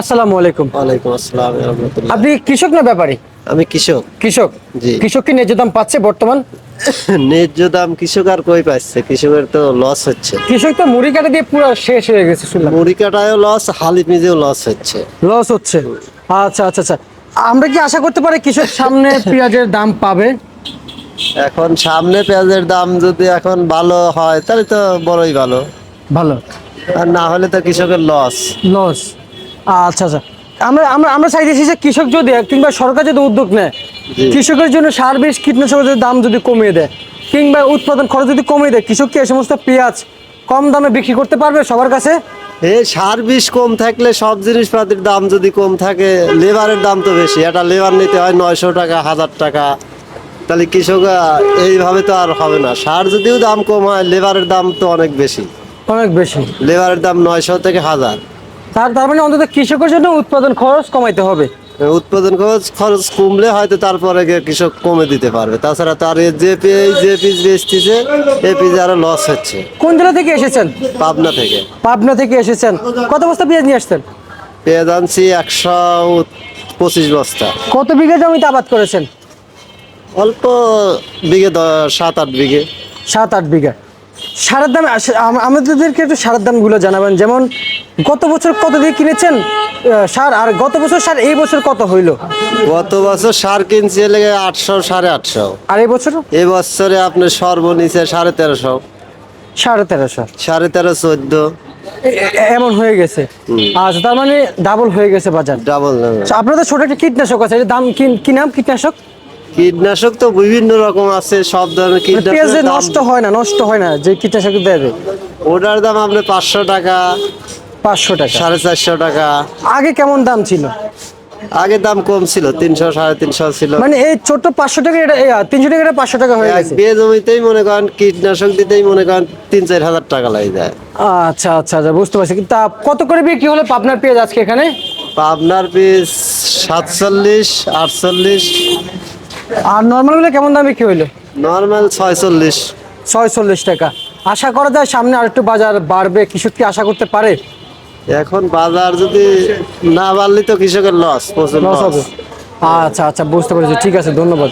আসসালামু আলাইকুম। ওয়ালাইকুম আসসালাম রহমতুল্লাহ। আপনি কৃষক না ব্যাপারী? আমি কৃষক। কৃষক? জি। কৃষক কি ন্যায্য দাম পাচ্ছে বর্তমান? ন্যায্য দাম কৃষক আর কই পাচ্ছে? কৃষকের তো লস হচ্ছে। কৃষক তো মুড়ি কাটা দিয়ে পুরো শেষ হয়ে গেছে শুনলাম। মুড়ি কাটায়ও লস হালি মিজেও লস হচ্ছে। লস হচ্ছে। আচ্ছা আচ্ছা আচ্ছা। আমরা কি আশা করতে পারি কৃষক সামনে পেঁয়াজের দাম পাবে? এখন সামনে পেঁয়াজের দাম যদি এখন ভালো হয় তাহলে তো বড়ই ভালো। ভালো। আর না হলে তো কৃষকের লস লস আচ্ছা আচ্ছা। আমরা আমরা আমরা চাইতেছি যে কৃষক যদি কিংবা সরকার যদি উদ্যোগ নেয় কৃষকের জন্য সার বিষ কীটনাশকের দাম যদি কমিয়ে দেয় কিংবা উৎপাদন খরচ যদি কমিয়ে দেয় কৃষক কি এই সমস্ত পেঁয়াজ কম দামে বিক্রি করতে পারবে সবার কাছে? এই সার বিষ কম থাকলে সব জিনিসপাতির দাম যদি কম থাকে লেবারের দাম তো বেশি। একটা লেবার নিতে হয় নয়শো টাকা হাজার টাকা। তাহলে কৃষক এইভাবে তো আর হবে না। সার যদিও দাম কম হয় লেবারের দাম তো অনেক বেশি। অনেক বেশি। লেবারের দাম নয়শো থেকে হাজার। তার তার মানে অন্তত কৃষকের জন্য উৎপাদন খরচ কমাইতে হবে। উৎপাদন খরচ খরচ কমলে হয়তো তারপরে কৃষক কমে দিতে পারবে। তাছাড়া তার এ যে পি- যে পিস বেচতেছে এই পিস আরও লস হচ্ছে। কোন জেলা থেকে এসেছেন? পাবনা থেকে। পাবনা থেকে এসেছেন। কত বস্তা পেঁয়াজ নিয়ে আসছেন? পেঁয়াজ আনছি একশো পঁচিশ বস্তা। কত বিঘা জমিতে আবাদ করেছেন? অল্প বিঘে সাত আট বিঘে। সাত আট বিঘা। সারের দাম আমাদেরকে একটু সারের দামগুলো জানাবেন। যেমন গত বছর কত দিয়ে কিনেছেন? সার আর গত বছর সার এই বছর কত হইল? গত বছর সার কিনছি লেগে আটশো সাড়ে আটশো। আর এই বছর? এ বছরে আপনার সর্বনিচে সাড়ে তেরোশো। সাড়ে তেরোশো। সাড়ে তেরো চোদ্দ। এমন হয়ে গেছে। আচ্ছা তার মানে ডাবল হয়ে গেছে বাজার। ডাবল আচ্ছা, আপনাদের ছোট একটা কীটনাশক আছে দাম কি নাম কীটনাশক? কীটনাশক তো বিভিন্ন রকম আছে সব ধরনের মানে কীটনাশক নষ্ট হয় না নষ্ট হয় না যে কীটনাশক দেবে। ওটার দাম আপনার পাঁচশো টাকা পাঁচশো টাকা। সাড়ে চারশো টাকা। আগে কেমন দাম ছিল? আগে দাম কম ছিল তিনশো সাড়ে তিনশো ছিল। মানে এই ছোট্ট পাঁচশো টাকা এটা তিনশো টাকা পাঁচশো টাকা হয়ে গেছে। বিয়ে জমিতেই মনে করেন কীটনাশক দিতেই মনে করেন তিন চার হাজার টাকা লাগে যায় আচ্ছা আচ্ছা আচ্ছা বুঝতে পারছি। কিন্তু তা কত করে বিক্রি হলো পাবনার পেঁয়াজ আজকে এখানে? আপনার পিস সাতচল্লিশ আটচল্লিশ আর নর্মালগুলো কেমন দাম বিক্রি হইল? নর্মাল ছয়চল্লিশ। ছয়চল্লিশ টাকা। আশা করা যায় সামনে আরেকটু বাজার বাড়বে কৃষক কি আশা করতে পারে? এখন বাজার যদি না বাড়লে তো কৃষকের লস লস লস হবে। আচ্ছা আচ্ছা বুঝতে পেরেছি। ঠিক আছে ধন্যবাদ।